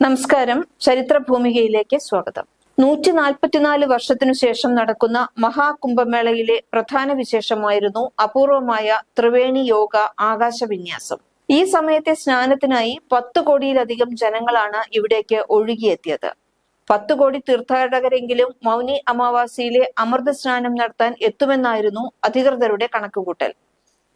നമസ്കാരം. ചരിത്ര ഭൂമികയിലേക്ക് സ്വാഗതം. നൂറ്റി നാൽപ്പത്തിനാല് വർഷത്തിനു ശേഷം നടക്കുന്ന മഹാകുംഭമേളയിലെ പ്രധാന വിശേഷമായിരുന്നു അപൂർവമായ ത്രിവേണി യോഗ ആകാശ വിന്യാസം ഈ സമയത്തെ സ്നാനത്തിനായി പത്ത് കോടിയിലധികം ജനങ്ങളാണ് ഇവിടേക്ക് ഒഴുകിയെത്തിയത്. പത്ത് കോടി തീർത്ഥാടകരെങ്കിലും മൗനി അമാവാസിയിലെ അമൃത സ്നാനം നടത്താൻ എത്തുമെന്നായിരുന്നു അധികൃതരുടെ കണക്കുകൂട്ടൽ.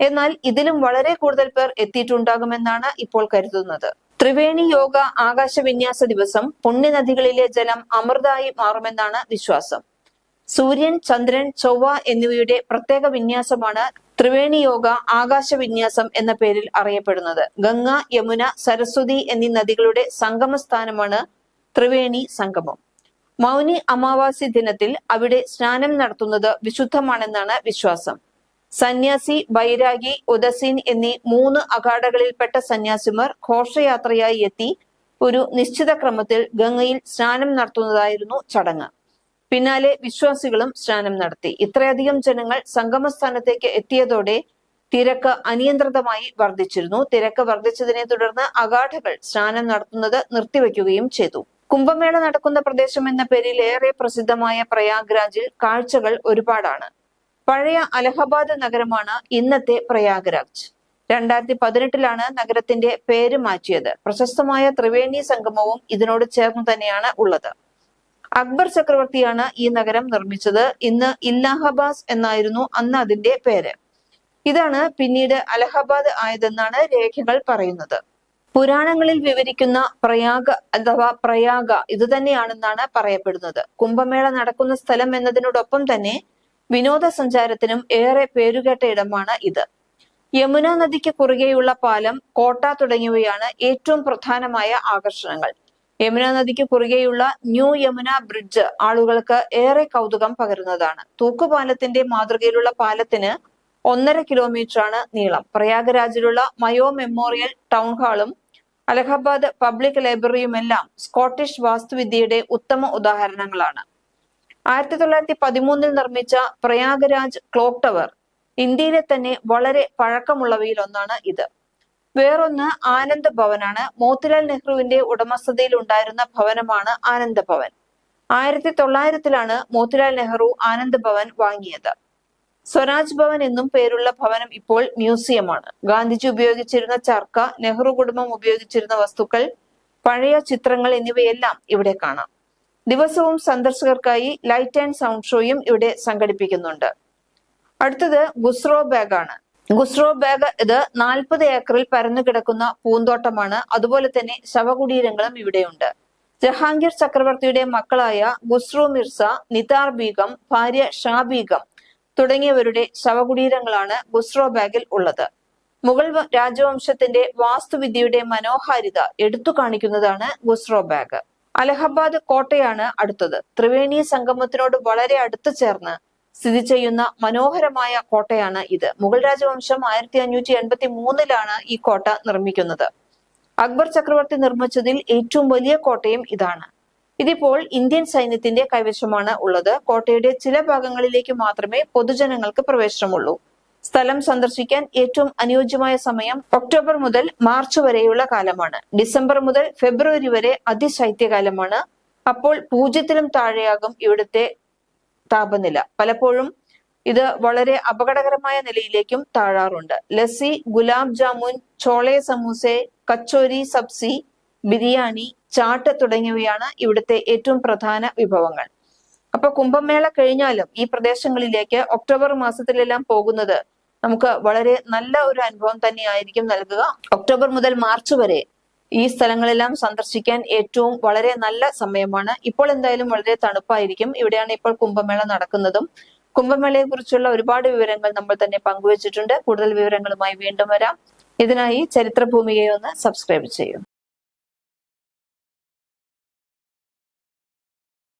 എന്നാൽ ഇതിലും വളരെ കൂടുതൽ പേർ എത്തിയിട്ടുണ്ടാകുമെന്നാണ് ഇപ്പോൾ കരുതുന്നത്. ത്രിവേണി യോഗ ആകാശ വിന്യാസ ദിവസം പുണ്യനദികളിലെ ജലം അമൃതായി മാറുമെന്നാണ് വിശ്വാസം. സൂര്യൻ ചന്ദ്രൻ ചൊവ്വ എന്നിവയുടെ പ്രത്യേക വിന്യാസമാണ് ത്രിവേണി യോഗ ആകാശ വിന്യാസം എന്ന പേരിൽ അറിയപ്പെടുന്നത്. ഗംഗ യമുന സരസ്വതി എന്നീ നദികളുടെ സംഗമ സ്ഥാനമാണ് ത്രിവേണി സംഗമം. മൗനി അമാവാസി ദിനത്തിൽ അവിടെ സ്നാനം നടത്തുന്നത് വിശുദ്ധമാണെന്നാണ് വിശ്വാസം. സന്യാസി ബൈരാഗി ഉദസീൻ എന്നീ മൂന്ന് അഖാഡകളിൽപ്പെട്ട സന്യാസിമാർ ഘോഷയാത്രയായി എത്തി ഒരു നിശ്ചിത ക്രമത്തിൽ ഗംഗയിൽ സ്നാനം നടത്തുന്നതായിരുന്നു ചടങ്ങ്. പിന്നാലെ വിശ്വാസികളും സ്നാനം നടത്തി. ഇത്രയധികം ജനങ്ങൾ സംഗമസ്ഥാനത്തേക്ക് എത്തിയതോടെ തിരക്ക് അനിയന്ത്രിതമായി വർദ്ധിച്ചിരുന്നു. തിരക്ക് വർദ്ധിച്ചതിനെ തുടർന്ന് അഗാഠകൾ സ്നാനം നടത്തുന്നത് നിർത്തിവെക്കുകയും ചെയ്തു. കുംഭമേള നടക്കുന്ന പ്രദേശം എന്ന പേരിൽ ഏറെ പ്രസിദ്ധമായ പ്രയാഗ്രാജിൽ കാഴ്ചകൾ ഒരുപാടാണ്. പഴയ അലഹബാദ് നഗരമാണ് ഇന്നത്തെ പ്രയാഗ്രാജ്. രണ്ടായിരത്തി പതിനെട്ടിലാണ് നഗരത്തിന്റെ പേര് മാറ്റിയത്. പ്രശസ്തമായ ത്രിവേണി സംഗമവും ഇതിനോട് ചേർന്ന് തന്നെയാണ് ഉള്ളത്. അക്ബർ ചക്രവർത്തിയാണ് ഈ നഗരം നിർമ്മിച്ചത്. ഇന്ന് ഇല്ലാഹബാസ് എന്നായിരുന്നു അന്ന് അതിന്റെ പേര്. ഇതാണ് പിന്നീട് അലഹബാദ് ആയതെന്നാണ് രേഖകൾ പറയുന്നത്. പുരാണങ്ങളിൽ വിവരിക്കുന്ന പ്രയാഗ അഥവാ പ്രയാഗ ഇത് തന്നെയാണെന്നാണ് പറയപ്പെടുന്നത്. കുംഭമേള നടക്കുന്ന സ്ഥലം എന്നതിനോടൊപ്പം തന്നെ വിനോദസഞ്ചാരത്തിനും ഏറെ പേരുകേട്ട ഇടമാണ് ഇത്. യമുന നദിക്ക് കുറുകെയുള്ള പാലം കോട്ട തുടങ്ങിയവയാണ് ഏറ്റവും പ്രധാനമായ ആകർഷണങ്ങൾ. യമുന നദിക്ക് കുറുകെയുള്ള ന്യൂ യമുന ബ്രിഡ്ജ് ആളുകൾക്ക് ഏറെ കൗതുകം പകരുന്നതാണ്. തൂക്കുപാലത്തിന്റെ മാതൃകയിലുള്ള പാലത്തിന് ഒന്നര കിലോമീറ്ററാണ് നീളം. പ്രയാഗരാജിലുള്ള മയോ മെമ്മോറിയൽ ടൗൺ ഹാളും അലഹബാദ് പബ്ലിക് ലൈബ്രറിയുമെല്ലാം സ്കോട്ടിഷ് വാസ്തുവിദ്യയുടെ ഉത്തമ ഉദാഹരണങ്ങളാണ്. ആയിരത്തി തൊള്ളായിരത്തി പതിമൂന്നിൽ നിർമ്മിച്ച പ്രയാഗരാജ് ക്ലോക്ക് ടവർ ഇന്ത്യയിലെ തന്നെ വളരെ പഴക്കമുള്ളവയിൽ ഒന്നാണ് ഇത്. വേറൊന്ന് ആനന്ദ് ഭവനാണ്. മോത്തിലാൽ നെഹ്റുവിന്റെ ഉടമസ്ഥതയിൽ ഉണ്ടായിരുന്ന ഭവനമാണ് ആനന്ദ ഭവൻ. ആയിരത്തി തൊള്ളായിരത്തിലാണ് മോത്തിലാൽ നെഹ്റു ആനന്ദ് ഭവൻ വാങ്ങിയത്. സ്വരാജ് ഭവൻ എന്നും പേരുള്ള ഭവനം ഇപ്പോൾ മ്യൂസിയമാണ്. ഗാന്ധിജി ഉപയോഗിച്ചിരുന്ന ചർക്ക നെഹ്റു കുടുംബം ഉപയോഗിച്ചിരുന്ന വസ്തുക്കൾ പഴയ ചിത്രങ്ങൾ എന്നിവയെല്ലാം ഇവിടെ കാണാം. ദിവസവും സന്ദർശകർക്കായി ലൈറ്റ് ആൻഡ് സൗണ്ട് ഷോയും ഇവിടെ സംഘടിപ്പിക്കുന്നുണ്ട്. അടുത്തത് ഗുസ്രോ ബാഗ് ആണ് ഗുസ്രോ ബാഗ് ഇത് നാൽപ്പത് ഏക്കറിൽ പരന്നു കിടക്കുന്ന പൂന്തോട്ടമാണ്. അതുപോലെ തന്നെ ശവകുടീരങ്ങളും ഇവിടെയുണ്ട്. ജഹാംഗീർ ചക്രവർത്തിയുടെ മക്കളായ ഗുസ്രു മിർസ നിതാർ ബീഗം ഭാര്യ ഷാ ബീഗം തുടങ്ങിയവരുടെ ശവകുടീരങ്ങളാണ് ഗുസ്രോ ബാഗിൽ ഉള്ളത്. മുഗൾ രാജവംശത്തിന്റെ വാസ്തുവിദ്യയുടെ മനോഹാരിത എടുത്തു കാണിക്കുന്നതാണ് ഗുസ്രോ ബാഗ്. അലഹബാദ് കോട്ടയാണ് അടുത്തത്. ത്രിവേണി സംഗമത്തിനോട് വളരെ അടുത്ത് ചേർന്ന് സ്ഥിതി ചെയ്യുന്ന മനോഹരമായ കോട്ടയാണ് ഇത്. മുഗൾ രാജവംശം ആയിരത്തി അഞ്ഞൂറ്റി എൺപത്തി മൂന്നിലാണ് ഈ കോട്ട നിർമ്മിക്കുന്നത്. അക്ബർ ചക്രവർത്തി നിർമ്മിച്ചതിൽ ഏറ്റവും വലിയ കോട്ടയും ഇതാണ്. ഇതിപ്പോൾ ഇന്ത്യൻ സൈന്യത്തിന്റെ കൈവശമാണ് ഉള്ളത്. കോട്ടയുടെ ചില ഭാഗങ്ങളിലേക്ക് മാത്രമേ പൊതുജനങ്ങൾക്ക് പ്രവേശനമുള്ളൂ. സ്ഥലം സന്ദർശിക്കാൻ ഏറ്റവും അനുയോജ്യമായ സമയം ഒക്ടോബർ മുതൽ മാർച്ച് വരെയുള്ള കാലമാണ്. ഡിസംബർ മുതൽ ഫെബ്രുവരി വരെ അതിശൈത്യകാലമാണ്. അപ്പോൾ പൂജ്യത്തിലും താഴെയാകും ഇവിടുത്തെ താപനില. പലപ്പോഴും ഇത് വളരെ അപകടകരമായ നിലയിലേക്കും താഴാറുണ്ട്. ലസ്സി ഗുലാബ് ജാമുൻ ചോളെ സമൂസെ കച്ചോരി സബ്സി ബിരിയാണി ചാട്ട് തുടങ്ങിയവയാണ് ഇവിടുത്തെ ഏറ്റവും പ്രധാന വിഭവങ്ങൾ. അപ്പൊ കുംഭമേള കഴിഞ്ഞാലും ഈ പ്രദേശങ്ങളിലേക്ക് ഒക്ടോബർ മാസത്തിലെല്ലാം പോകുന്നത് നമുക്ക് വളരെ നല്ല ഒരു അനുഭവം തന്നെയായിരിക്കും നൽകുക. ഒക്ടോബർ മുതൽ മാർച്ച് വരെ ഈ സ്ഥലങ്ങളെല്ലാം സന്ദർശിക്കാൻ ഏറ്റവും വളരെ നല്ല സമയമാണ്. ഇപ്പോൾ എന്തായാലും വളരെ തണുപ്പായിരിക്കും. ഇവിടെയാണ് ഇപ്പോൾ കുംഭമേള നടക്കുന്നതും. കുംഭമേളയെ കുറിച്ചുള്ള ഒരുപാട് വിവരങ്ങൾ നമ്മൾ തന്നെ പങ്കുവച്ചിട്ടുണ്ട്. കൂടുതൽ വിവരങ്ങളുമായി വീണ്ടും വരാം. ഇതിനായി ചരിത്ര ഭൂമികയെ ഒന്ന് സബ്സ്ക്രൈബ് ചെയ്യും.